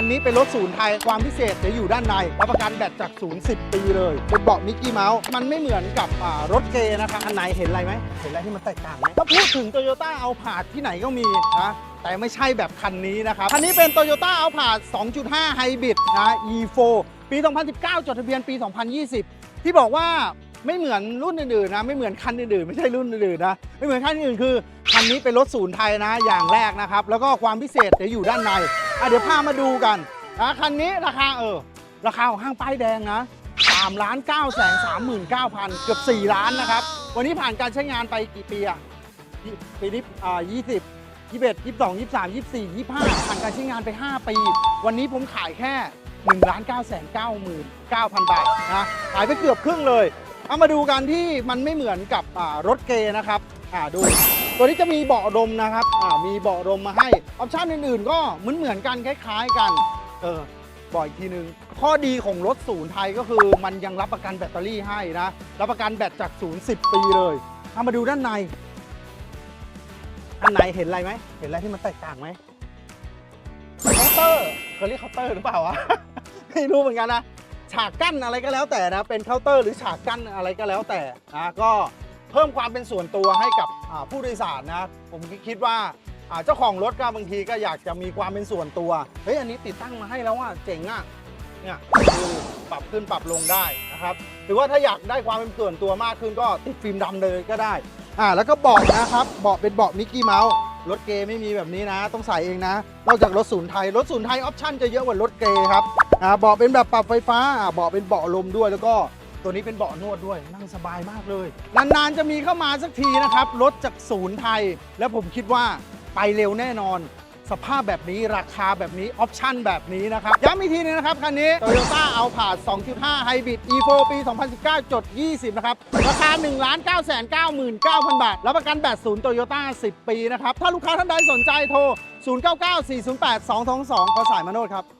คันนี้เป็นรถศูนย์ไทย ความพิเศษจะอยู่ด้านในรับประกันแบตจากศูนย์สิบปีเลยเป็นเบาะมิกกี้เมาส์ มันไม่เหมือนกับอ่ารถเกนะครับอันไหนเห็นอะไรไหม เห็นอะไรที่มันแตกต่างไหมถ้าพูดถึงโตโยต้าเอาผาดที่ไหนก็มีนะ แต่ไม่ใช่แบบคันนี้นะครับ คันนี้เป็น Toyota a l p a 2.5 Hybrid นะ E4 ปี 2019 จดทะเบียนปี 2020 ที่บอกว่าไม่เหมือนรุ่นอื่นๆนะ ไม่เหมือนคันอื่นๆ ไม่ใช่รุ่นอื่นๆนะ ไม่เหมือนคันอื่นคือ คันนี้เป็นรถศูนย์ไทยนะอย่างแรกนะครับ แล้วก็ความพิเศษจะอยู่ด้านในอะเดี๋ยวพามาดูกันนะคันนี้ราคาเออราคาของห้างป้ายแดงนะ3ล้าน9แสน39,000 เกือบ 4 ล้านนะครับ วันนี้ผ่านการใช้งานไปกี่ปีอะยี่ปีนี้อ่า20 21 22 23 24 25 ผ่านการใช้งานไป 5 ปี วันนี้ผมขายแค่1ล้าน9แสน99,000 บาทนะขายไปเกือบครึ่งเลย เอามาดูกันที่มันไม่เหมือนกับรถเกนะครับ อ่าดู ตัวนี้จะมีเบาะลมนะครับอ่ามีเบาะลมมาให้ออปชั่นอื่นๆ ก็เหมือนเหมือนๆกันคล้าย ๆ กันเออบอกอีกทีนึง ข้อดีของรถศูนย์ไทยก็คือมันยังรับประกันแบตเตอรี่ให้นะ รับประกันแบตจากศูนย์สิบปีเลยเอามาดูด้านในอันไหนเห็นอะไรไหม เห็นอะไรที่มันแตกต่างไหมเคาน์เตอร์เขาเรียกเคาน์เตอร์หรือเปล่าวะ ไม่รู้เหมือนกันนะ ฉากกั้นอะไรก็แล้วแต่นะ เป็นเคาน์เตอร์หรือฉากกั้นอะไรก็แล้วแต่นะก็ เพิ่มความเป็นส่วนตัวให้กับผู้โดยสารนะ ผมคิดว่าเจ้าของรถก็บางทีก็อยากจะมีความเป็นส่วนตัวเฮ้ยอันนี้ติดตั้งมาให้แล้วอะเจ๋งอะเนี่ยดูปรับขึ้นปรับลงได้นะครับ หรือว่าถ้าอยากได้ความเป็นส่วนตัวมากขึ้นก็ติดฟิล์มดำเลยก็ได้อ่าแล้วก็เบาะนะครับเบาะเป็นเบาะมิกกี้เมาส์รถเกย์ไม่มีแบบนี้นะ ต้องใส่เองนะนอกจากรถศูนย์ไทยรถศูนย์ไทยออปชั่นจะเยอะกว่ารถเกย์ครับอ่าเบาะเป็นแบบปรับไฟฟ้าอ่าเบาะเป็นเบาะลมด้วยแล้วก็ ตัวนี้เป็นเบาะนวดด้วยนั่งสบายมากเลย นานๆจะมีเข้ามาสักทีนะครับ รถจากศูนย์ไทย แล้วผมคิดว่าไปเร็วแน่นอน สภาพแบบนี้ราคาแบบนี้ ออปชั่นแบบนี้นะครับ ย้ำอีกทีนึงนะครับ คันนี้ Toyota a l p a 2.5 Hybrid E4 ปี 2019 จด 20 นะครับ ราคา 1 9 9 9 9 0 0 บาท รับประกันแบตศูนย์ Toyota 10 ปีนะครับ ถ้าลูกค้าท่านใดสนใจโทร 099 408 222ขอสายมาโนดครับ